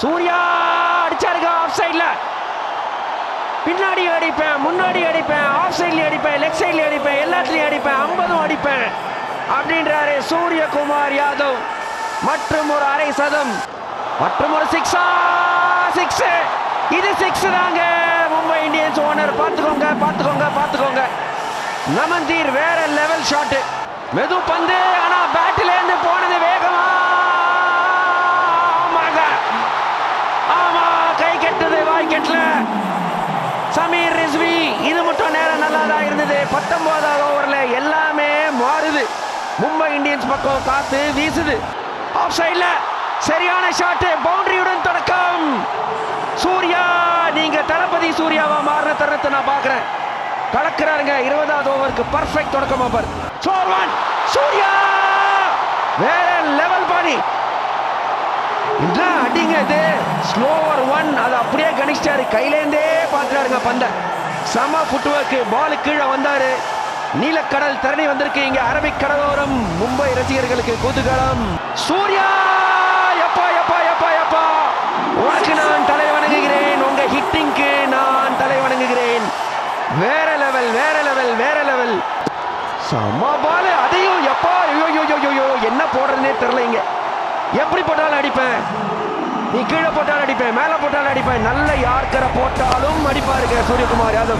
Surya அடிச்சாருங்க of சைடில் பின்னாடி அடிப்பேன் முன்னாடி அடிப்பேன் ஆஃப் சைட்லயும் அடிப்பேன் லெக் சைட்லயும் அடிப்பேன் எல்லாத்துலயும் அடிப்பேன் ஐம்பதும் அடிப்பேன் அப்படின்றாரு சூரியகுமார் யாதவ். மற்றும் ஒரு அரை சதம் மற்றும் ஒரு சிக்ஸா சிக்ஸ் இது சிக்ஸ் தாங்க. மும்பை இந்தியன்ஸ் ஓனர் பார்த்துக்கோங்க பார்த்துக்கோங்க பார்த்துக்கோங்க. நமந்தீர் வேற லெவல் ஷாட் மெது பந்து ஆனா பேட்டில் பத்தொன்பதாவது ஓவரில் எல்லாமே மாறுது. மும்பை இந்தியன்ஸ் பக்கம் காத்து வீசுது. ஆஃப் சைடில் சரியான ஷாட்டு பவுண்டரியுடன் தொடக்கம். சூர்யா நீங்க தளபதி சூர்யாவா மாறின தருணத்தை நான் பார்க்குறேன். கலக்கிறாருங்க இருபதாவது ஓவருக்கு பர்ஃபெக்ட் தொடக்கம் அவர். Four one Surya! வேற லெவல் பாடி என்ன அடிங்க இது? ஸ்லோவர் ஒன் அது அப்படியே கணிச்சிட்டாரு. கையிலேருந்தே பார்க்குறாருங்க பந்தை. சம ஃபுட்வொர்க்கு பால் கீழே வந்தாரு. நீலக்கடல் தரணி வந்திருக்கு. இங்க அரபிக் கடலோரம் மும்பை ரசிகர்களுக்கு கூத்துக்காலம் சூர்யா! எப்பா எப்பா எப்பா எப்பா! உனக்கு நான் தலை வணங்குகிறேன். உங்க ஹிட்டிங்க்கு நான் தலை வணங்குகிறேன். வேற லெவல் வேற லெவல் வேற லெவல் செம்ம பால் அதையும் எப்பா ஐயோ ஐயோ, ஐயோ என்ன போடுறதுனே தெரியல இங்க. எப்படி போட்டாலும் அடிப்பேன். நீ கீழே போட்டாலும் அடிப்பேன் மேலே போட்டாலும் அடிப்பேன். நல்ல யார்க்கரை போட்டாலும் அடிப்பாருங்க சூரியகுமார் யாதவ்.